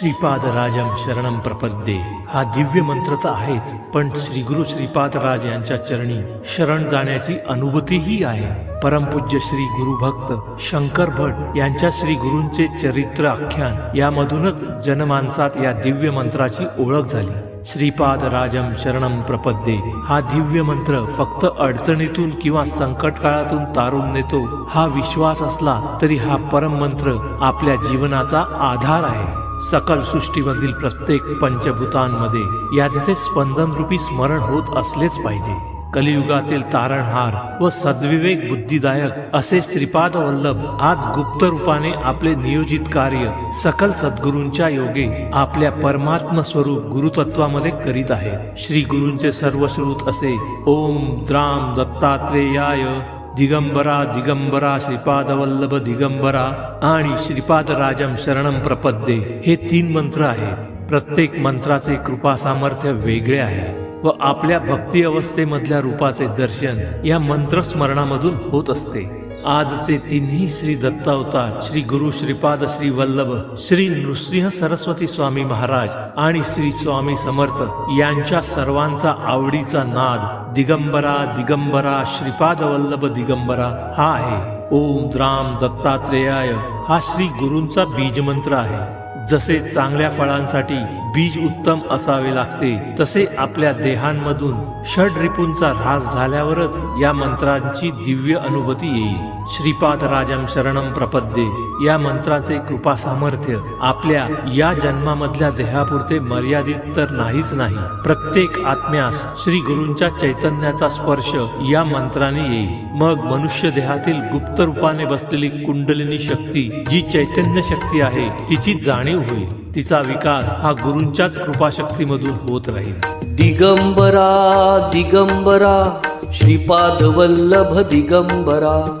श्रीपाद राजम शरणम प्रपद्ये. हा दिव्य मंत्र तर आहेच पण श्री गुरु श्रीपाद राज यांच्या चरणी शरण जाण्याची अनुभूतीही आहे. परमपूज्य श्री गुरु भक्त शंकर भट यांच्या श्री गुरूंचे चरित्र आख्यान यामधूनच जनमानसात या दिव्य मंत्राची ओळख झाली. श्रीपाद राजम शरणम प्रपद्ये. हा दिव्य मंत्र फक्त अडचणीतून किंवा संकट काळातून तारून नेतो. हा विश्वास असला तरी हा परम मंत्र आपल्या जीवनाचा आधार आहे. सकल सृष्टीमधील प्रत्येक पंचभूतांमध्ये यांचे स्पंदन रूपी स्मरण होत असलेच पाहिजे. कलियुगातील तारणहार व सद्विवेक बुद्धिदायक असे श्रीपाद वल्लभ आज गुप्त रूपाने आपले नियोजित कार्य सकल सद्गुरूंच्या योगे आपल्या परमात्म स्वरूप गुरुतत्वामध्ये करीत आहे. श्री गुरूंचे सर्वश्रुत असे ओम द्राम दत्तात्रेयाय दिगंबरा दिगंबरा श्रीपाद वल्लभ दिगंबरा आणि श्रीपाद राजम शरणम प्रपद्ये. हे तीन मंत्र आहेत. प्रत्येक मंत्राचे कृपा सामर्थ्य वेगळे आहे. व आपल्या भक्ती अवस्थेमधल्या रूपाचे दर्शन या मंत्रस्मरणामधून होत असते. आजचे तिन्ही श्री दत्तावतार श्री गुरु श्रीपाद श्री वल्लभ श्री नृसिंह सरस्वती स्वामी महाराज आणि श्री स्वामी समर्थ यांच्या सर्वांचा आवडीचा नाद दिगंबरा दिगंबरा श्रीपाद वल्लभ दिगंबरा हा आहे. ओम द्राम दत्तात्रेयाय हा श्री गुरूंचा बीजमंत्र आहे. जसे चांगल्या फळांसाठी बीज उत्तम असावे लागते तसे आपल्या देहांमधून षड रिपूंचा ऱ्हास झाल्यावरच या मंत्रांची दिव्य अनुभूती येईल. श्रीपाद राजम शरणम प्रपद्ये. या मंत्राचे कृपा सामर्थ्य आपल्या या जन्मामधल्या देहापुरते मर्यादित तर नाहीच नाही. प्रत्येक आत्म्यास श्री गुरूंच्या चैतन्याचा स्पर्श या मंत्राने येईल. मग मनुष्य देहातील गुप्त रूपाने बसलेली कुंडलिनी शक्ती जी चैतन्य शक्ती आहे तिची जाणीव होईल. तिचा विकास हा गुरूंच्याच कृपाशक्तीमधून होत राहील. दिगंबरा दिगंबरा श्रीपाद वल्लभ दिगंबरा.